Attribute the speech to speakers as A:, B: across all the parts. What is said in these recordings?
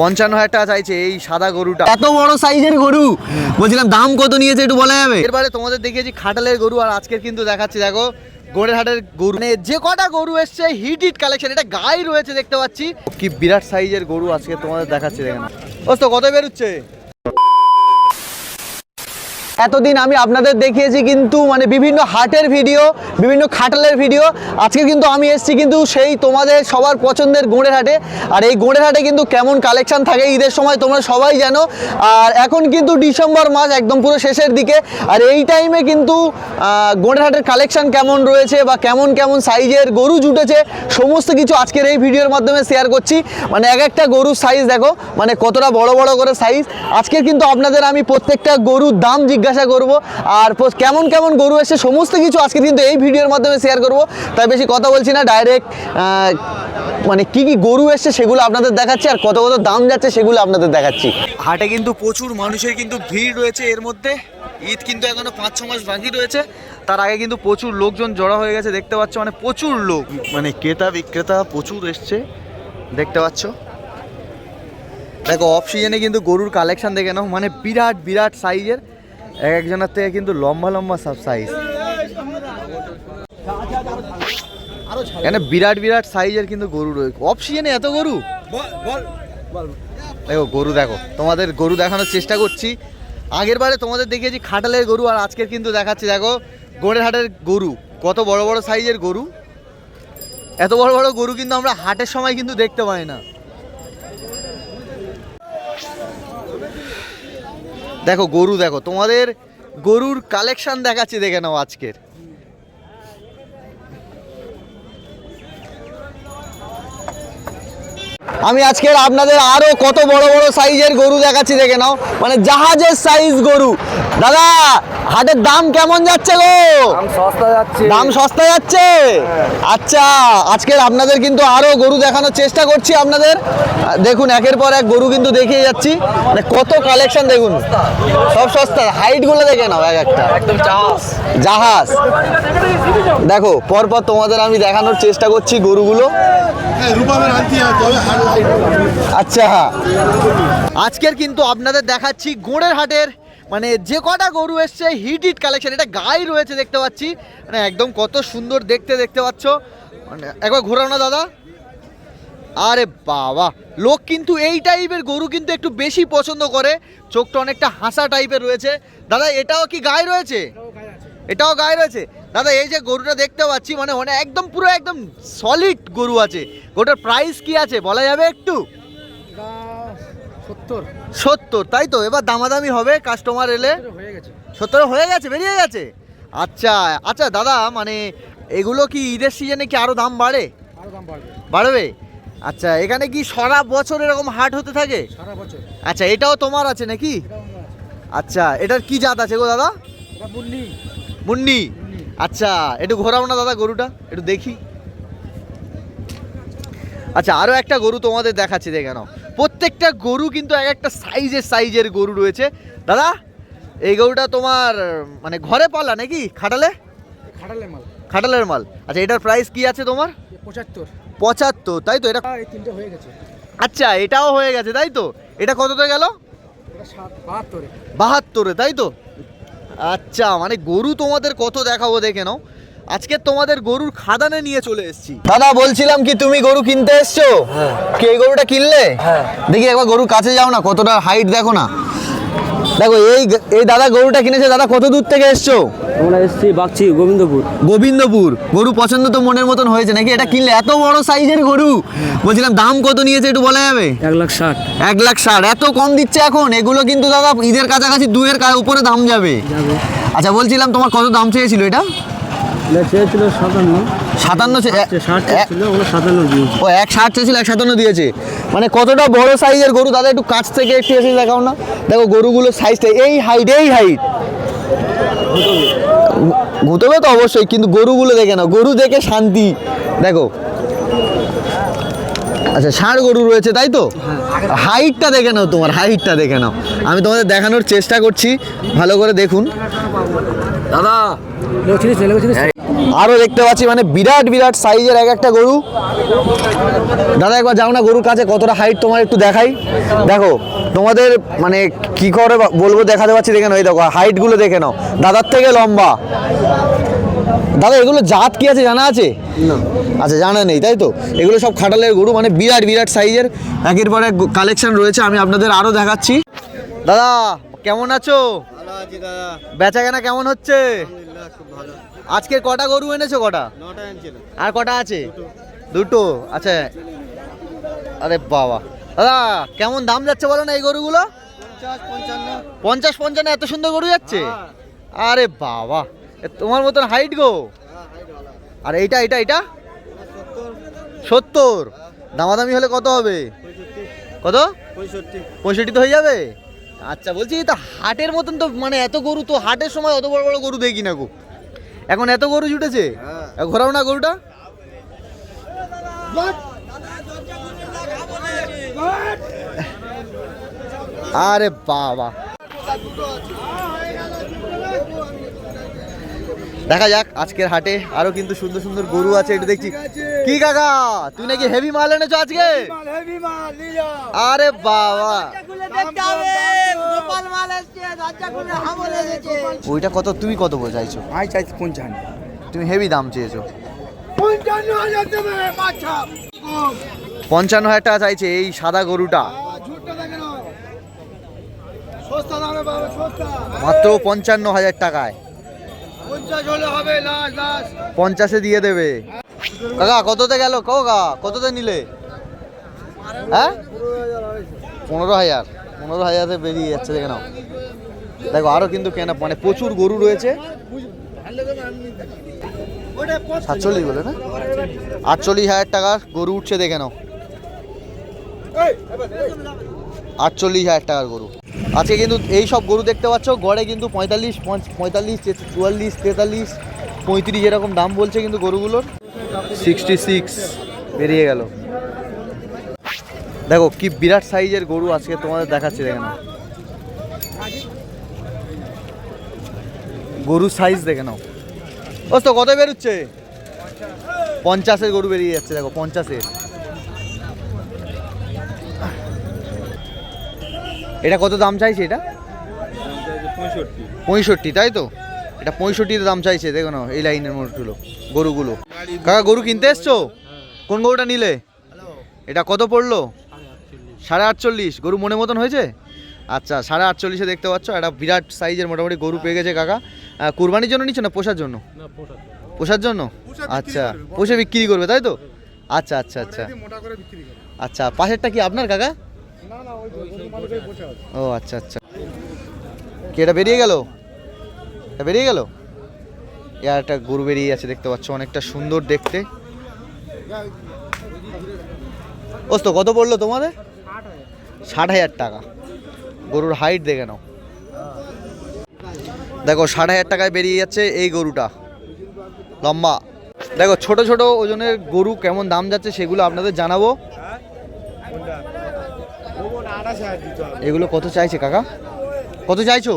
A: পঞ্চান্ন হাজার টাকা চাইছে এই সাদা গরুটা।
B: এত বড় সাইজের গরু? বলছিলাম দাম কত নিয়েছে একটু বলা যাবে।
A: এরপরে তোমাদের দেখিয়েছি খাটালের গরু আর আজকের কিন্তু দেখাচ্ছি দেখো গোড়ের হাটের গরু। মানে যে কটা গরু এসছে হিট হিট কালেকশন এটা গাই রয়েছে দেখতে পাচ্ছি। কি বিরাট সাইজের গরু আজকে তোমাদের দেখাচ্ছি দেখে না ও তো কত বেরোচ্ছে?
B: এতদিন আমি আপনাদের দেখিয়েছি কিন্তু মানে বিভিন্ন হাটের ভিডিও, বিভিন্ন খাটালের ভিডিও। আজকে কিন্তু আমি এসেছি কিন্তু সেই তোমাদের সবার পছন্দের গোঁড়ের হাটে। আর এই গোঁড়ের হাটে কিন্তু কেমন কালেকশন থাকে ঈদের সময় তোমরা সবাই জানো। আর এখন কিন্তু ডিসেম্বর মাস একদম পুরো শেষের দিকে। আর এই টাইমে কিন্তু গোঁড়ের হাটের কালেকশন কেমন রয়েছে বা কেমন কেমন সাইজের গরু জুটেছে, সমস্ত কিছু আজকের এই ভিডিওর মাধ্যমে শেয়ার করছি। মানে এক একটা গরুর সাইজ দেখো মানে কতটা বড় বড় করে সাইজ আজকে কিন্তু আপনাদের আমি প্রত্যেকটা গরুর দাম জিজ্ঞাসা করব। আর কেমন কেমন গরু এসে সমস্ত কিছু আজকে কিন্তু এই ভিডিওর মাধ্যমে শেয়ার করব। তাই বেশি কথা বলছি না ডাইরেক্ট মানে কি কি গরু এসছে সেগুলো আপনাদের দেখাচ্ছি আর কত কত দাম যাচ্ছে সেগুলো আপনাদের দেখাচ্ছি।
A: হাটে কিন্তু প্রচুর মানুষের কিন্তু ভিড় রয়েছে এর মধ্যে। ঈদ কিন্তু এখনও পাঁচ ছ মাস বাকি রয়েছে। তার আগে কিন্তু প্রচুর লোকজন জড়া হয়ে গেছে দেখতে পাচ্ছ মানে প্রচুর লোক। মানে ক্রেতা বিক্রেতা প্রচুর এসছে দেখতে পাচ্ছ। দেখো অফ সিজনে কিন্তু গরুর কালেকশন দেখে নাও মানে বিরাট বিরাট সাইজের এক একজনের থেকে কিন্তু লম্বা লম্বা সব সাইজ এখানে বিরাট বিরাট সাইজের কিন্তু গরু রয়েছে। অফ এত গরু? দেখো গরু দেখো, তোমাদের গরু দেখানোর চেষ্টা করছি। আগের বারে তোমাদের দেখিয়েছি খাটালের গরু, আর আজকের কিন্তু দেখাচ্ছি, দেখো গোড়ের হাটের গরু। কত বড় বড় সাইজের গরু। এত বড় বড় গরু কিন্তু আমরা হাটের সময় কিন্তু দেখতে পাই না। দেখো, গরু দেখো, তোমাদের গরুর কালেকশন দেখাচ্ছি, দেখে নাও আজকের।
B: আমি আজকের আপনাদের আরও কত বড় বড় সাইজের গরু দেখাচ্ছি, দেখে নাও। মানে জাহাজের সাইজ গরু। দাদা হাটের দাম কেমন যাচ্ছে গো? দাম সস্তা যাচ্ছে। আচ্ছা আজকের আপনাদের কিন্তু আরও গরু দেখানোর চেষ্টা করছি আপনাদের। দেখুন একের পর এক গরু কিন্তু দেখিয়ে যাচ্ছি। মানে কত কালেকশন দেখুন। সব সস্তা হাইটগুলো দেখে নাও এক একটা।
C: একদম
B: জাহাজ। দেখো পরপর তোমাদের আমি দেখানোর চেষ্টা করছি গরুগুলো। আচ্ছা।
A: আজকের কিন্তু আপনাদের দেখাচ্ছি গোড়ের হাটের মানে যে কটা গরু এসছে হিট হিট কালেকশন এটা গাই রয়েছে দেখতে পাচ্ছি। মানে একদম কত সুন্দর দেখতে দেখতে পাচ্ছ। মানে একবার ঘোরাও না দাদা। আরে বাবা লোক কিন্তু এই টাইপের গরু কিন্তু একটু বেশি পছন্দ করে। চোখটা অনেকটা হাসা টাইপের রয়েছে। দাদা এটাও কি গায়ে রয়েছে? এটাও গায়ে রয়েছে? দাদা এই যে গরুটা দেখতে পাচ্ছি মানে মানে একদম পুরো একদম সলিড গরু আছে। গরুটার প্রাইস কি আছে বলা যাবে একটু?
C: সত্তর।
A: তাই তো? এবার দামাদামি হবে কাস্টমার এলে?
C: হয়ে গেছে।
A: সত্তর হয়ে গেছে বেরিয়ে গেছে? আচ্ছা আচ্ছা দাদা মানে এগুলো কি ঈদের সিজনে কি আরও দাম বাড়ে?
C: দাম বাড়বে।
A: আচ্ছা এখানে কি সারা বছর এরকম হাট হতে থাকে? আচ্ছা এটাও তোমার আছে নাকি? আচ্ছা এটার কি জাত আছে গো দাদা?
C: মুন্নি।
A: মুন্নি? আচ্ছা একটু ঘোরাও না দাদা গরুটা একটু দেখি। আচ্ছা আরও একটা গরু তোমাদের দেখাচ্ছি দেখে নাও। প্রত্যেকটা গরু কিন্তু এক একটা সাইজের সাইজের গরু রয়েছে। দাদা এই গরুটা তোমার মানে ঘরে পালা নাকি? খাটালে?
C: খাটালে মাল।
A: খাটালের মাল। আচ্ছা এটার প্রাইস কি আছে তোমার?
C: পঁচাত্তর।
A: পঁচাত্তর তাই তো? এটা
C: তিনটে হয়ে গেছে।
A: আচ্ছা এটাও হয়ে গেছে তাই তো? এটা কততে গেল?
C: বাহাত্তরে।
A: বাহাত্তরে তাই তো? আচ্ছা মানে গরু তোমাদের কত দেখাবো দেখে নাও। আজকে তোমাদের গরুর খাদানে নিয়ে চলে এসেছি।
B: দাদা বলছিলাম কি তুমি গরু কিনতে এসছো? কি এই গরুটা কিনলে?
C: হ্যাঁ।
B: দেখি একবার গরুর কাছে যাও না কতটা হাইট দেখো না। দেখো এই এই দাদা গরুটা কিনেছে দাদা কত দূর থেকে এসছো?
D: আমরা এসেছি বাগচি গোবিন্দপুর।
B: গোবিন্দপুর। গরু পছন্দ তো মনের মতন হয়েছে নাকি? এটা কিনলে এত বড় সাইজের গরু? বলছিলাম দাম কত নিয়েছে একটু বলা যাবে?
D: এক লাখ ষাট।
B: এক লাখ ষাট। এত কম দিচ্ছে এখন? এগুলো কিন্তু দাদা ঈদের কাছাকাছি দুয়ের উপরে দাম যাবে।
D: যাবে।
B: আচ্ছা বলছিলাম তোমার কত দাম চেয়েছিল এটা?
D: চেয়েছিল সাতান্ন।
B: সাতান্ন ও এক ষাট চেয়েছিল এক সাতান্ন দিয়েছে। মানে কতটা বড় সাইজের গরু দাদা একটু কাছ থেকে একটু এসে দেখাও না। দেখো গরুগুলোর সাইজটা এই হাইট এই হাইট ঘুতবে তো অবশ্যই কিন্তু গরুগুলো দেখে নাও। গরু দেখে শান্তি। দেখো। আচ্ছা ষাঁড় গরু রয়েছে তাই তো? হাইটটা দেখে নাও তোমার হাইটটা দেখে নাও। আমি তোমাদের দেখানোর চেষ্টা করছি ভালো করে দেখুন।
D: দাদা
B: আরও দেখতে পাচ্ছি মানে বিরাট বিরাট সাইজের এক একটা গরু। দাদা একবার যাও না গরুর কাছে কতটা হাইট তোমার একটু দেখাই। দেখো তোমাদের মানে কি করে বলব দেখাতে পাচ্ছি দেখে নাও এই দেখো হাইটগুলো দেখে নাও। দাদার থেকে লম্বা। দাদা এগুলো জাত কি আছে জানা আছে? আচ্ছা জানা নেই তাই তো? এগুলো সব খাটালের গরু মানে বিরাট বিরাট সাইজের একের পর এক কালেকশন রয়েছে আমি আপনাদের আরও দেখাচ্ছি। দাদা কেমন আছো? বেচা কেনা কেমন হচ্ছে?
D: খুব ভালো।
B: আজকে কটা গরু এনেছো কটা? আর কটা আছে? দুটো। আচ্ছা। আরে বাবা। দাদা কেমন দাম যাচ্ছে বলো না এই গরুগুলো?
D: পঞ্চাশ পঞ্চান্ন।
B: এত সুন্দর গরু যাচ্ছে? আরে বাবা। তোমার মতন হাইট গো? আর এইটা এটা এটা সত্তর। দামাদামি হলে কত হবে? কত?
D: পঁয়ষট্টি।
B: পঁয়ষট্টি তো হয়ে যাবে? আচ্ছা বলছি তো হাটের মতন তো মানে এত গরু তো হাটের সময় অত বড় বড় গরু দেখি না গো। এখন এত গরু জুটেছে?
D: হ্যাঁ।
B: ঘোরাও না গরুটা? আরে বাবা। দেখা যাক আজকের হাটে আরও কিন্তু সুন্দর সুন্দর গরু আছে এটা দেখছি। কি কাকা তুই নাকি হেভি মাল এনেছো আজকে? আরে বাবা। ওইটা কত তুমি কত চাইছো?
C: আমি চাইছি পঞ্চান্ন।
B: তুমি হেভি দাম চেয়েছো। পঞ্চান্ন হাজার টাকা চাইছে এই সাদা গরুটা। মাত্র পঞ্চান্ন হাজার টাকায়।
C: পঞ্চাশ
B: দিয়ে দেবে। কাকা, কততে গেল? কাকা কততে নিলে? হ্যাঁ? পনেরো হাজার। পনেরো হাজারে বেরিয়ে যাচ্ছে, দেখে নাও। দেখো আরও কিন্তু কেনা মানে প্রচুর গরু রয়েছে। সাতচল্লিশ বলে না? আটচল্লিশ হাজার টাকার গরু উঠছে, দেখে নাও। আটচল্লিশ হাজার টাকার গরু। আজকে কিন্তু এই সব গরু দেখতে পাচ্ছ গড়ে কিন্তু পঁয়তাল্লিশ পঞ্চ- পঁয়তাল্লিশ চুয়াল্লিশ তেতাল্লিশ পঁয়ত্রিশ এরকম দাম বলছে কিন্তু গরুগুলোর। সিক্সটি সিক্স বেরিয়ে গেল। দেখো কি বিরাট সাইজের গরু আজকে তোমাদের দেখাচ্ছি দেখে নাও। গরুর সাইজ দেখে নাও। ও তো কত বেরোচ্ছে? পঞ্চাশের গরু বেরিয়ে যাচ্ছে দেখো পঞ্চাশের। এটা কত দাম চাইছে এটা?
D: পঁয়ষট্টি।
B: তাই তো? এটা পঁয়ষট্টিতে দাম চাইছে দেখো না এই লাইনের মোটগুলো গরুগুলো। কাকা গরু কিনতে এসছো? কোন গরুটা নিলে? এটা কত পড়ল? সাড়ে আটচল্লিশ। গরু মনে মতন হয়েছে? আচ্ছা সাড়ে আটচল্লিশে দেখতে পাচ্ছ একটা বিরাট সাইজের মোটামুটি গরু পেয়ে গেছে কাকা। কুরবানির জন্য নিচ্ছ না পোষার জন্য? পোষার জন্য। আচ্ছা পোষে বিক্রি করবে তাই তো? আচ্ছা আচ্ছা আচ্ছা।
C: মোটা করে বিক্রি করে
B: আচ্ছা পাশেরটা কি আপনার কাকা? ও আচ্ছা আচ্ছা। কি, এটা বেরিয়ে গেল? এটা বেরিয়ে গেল? ইয়ার একটা গরু বেরিয়ে আছে, দেখতে পাচ্ছ, অনেকটা সুন্দর দেখতে। ওস্তো, কত পড়ল তোমাদের? ষাট হাজার টাকা। গরুর হাইট দেখে নাও। দেখো, ষাট হাজার টাকায় বেরিয়ে যাচ্ছে এই গরুটা। লম্বা। দেখো, ছোট ছোট ওজনের গরু কেমন দাম যাচ্ছে সেগুলো আপনাদের জানাব। এগুলো কত চাইছে কাকা? কত চাইছো?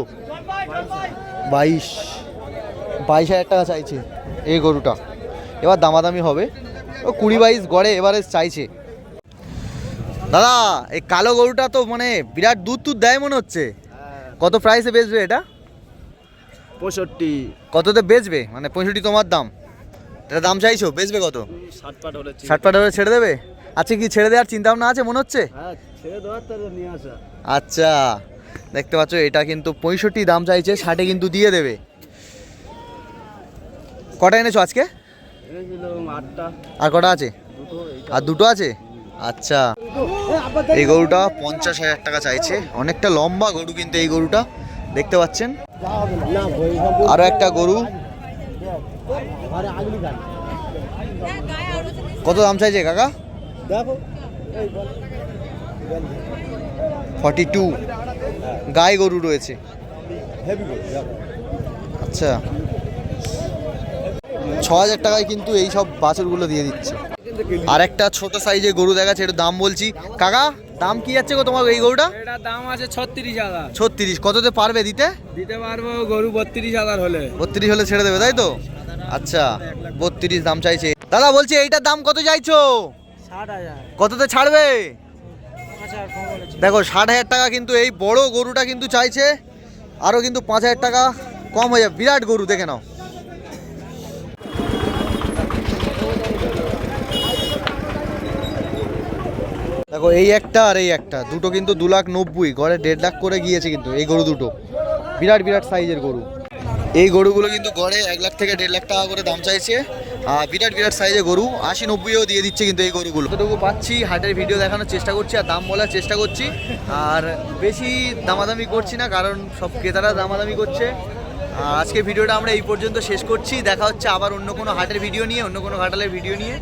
B: বাইশ। বাইশ হাজার টাকা চাইছে এই গরুটা। এবার দামাদামি হবে। ও কুড়ি বাইশ গড়ে এবারে চাইছে। দাদা এই কালো গরুটা তো মানে বিরাট দুধ টুধ দেয় মনে হচ্ছে। কত প্রাইসে বেচবে এটা?
D: পঁয়ষট্টি।
B: কততে বেচবে? মানে পঁয়ষট্টি তোমার দাম। এটা দাম চাইছো? বেচবে কত?
D: ষাট পাট হলে
B: ষাট পাট হলে ছেড়ে দেবে? আচ্ছা কি ছেড়ে দেওয়ার চিন্তা ভাবনা আছে মনে হচ্ছে? আচ্ছা দেখতে পাচ্ছ, এটা কিন্তু পঁয়ষট্টি, দাম চাইছে, ষাটে কিন্তু দিয়ে দেবে। কটা এনেছো আজকে? আর কটা আছে? আর দুটো আছে? আচ্ছা এই গরুটা পঞ্চাশ হাজার টাকা চাইছে। অনেকটা লম্বা গরু কিন্তু এই গরুটা, দেখতে পাচ্ছেন? আরও একটা গরু। কত দাম চাইছে কাকা? Forty two. গায়ে গরু রয়েছে। আচ্ছা। ছ হাজার টাকায় কিন্তু এই সব বাছুরগুলো দিয়ে দিচ্ছে। আর একটা ছোট সাইজের গরু দেখাচ্ছে একটু দাম বলছি। কাকা দাম কি যাচ্ছে গো তোমার এই গরুটা?
D: এটার দাম আছে ছত্রিশ হাজার।
B: ছত্রিশ কততে পারবে দিতে?
D: দিতে পারব গরু বত্রিশ হাজার হলে।
B: বত্রিশ হলে ছেড়ে দেবে তাই তো? আচ্ছা বত্রিশ দাম চাইছে। দাদা বলছি এইটার দাম কত চাইছো?
D: ষাট হাজার।
B: কততে ছাড়বে? দেখো, ষাট হাজার টাকা কিন্তু এই বড় গরুটা কিন্তু চাইছে, আরও কিন্তু পাঁচ হাজার টাকা কম হয়ে যাবে। বিরাট গরু, দেখে নাও। দেখো, এই একটা আর এই একটা, দুটো কিন্তু দু লাখ নব্বই, ঘরে দেড় লাখ করে গিয়েছে কিন্তু এই গরু দুটো। বিরাট বিরাট সাইজের গরু। এই গরুগুলো কিন্তু গড়ে এক লাখ থেকে দেড় লাখ টাকা করে দাম চাইছে। বিরাট বিরাট সাইজে গরু। আশি, নব্বইও দিয়ে দিচ্ছে কিন্তু এই গরুগুলো। যতটুকু পাচ্ছি, হাটের ভিডিও দেখানোর চেষ্টা করছি আর দাম বলার চেষ্টা করছি। আর বেশি দামাদামি করছি না, কারণ সব ক্রেতারা দামাদামি করছে। আজকে ভিডিওটা আমরা এই পর্যন্ত শেষ করছি। দেখা হচ্ছে আবার অন্য কোনো হাটের ভিডিও নিয়ে, অন্য কোনো ঘাটালের ভিডিও নিয়ে।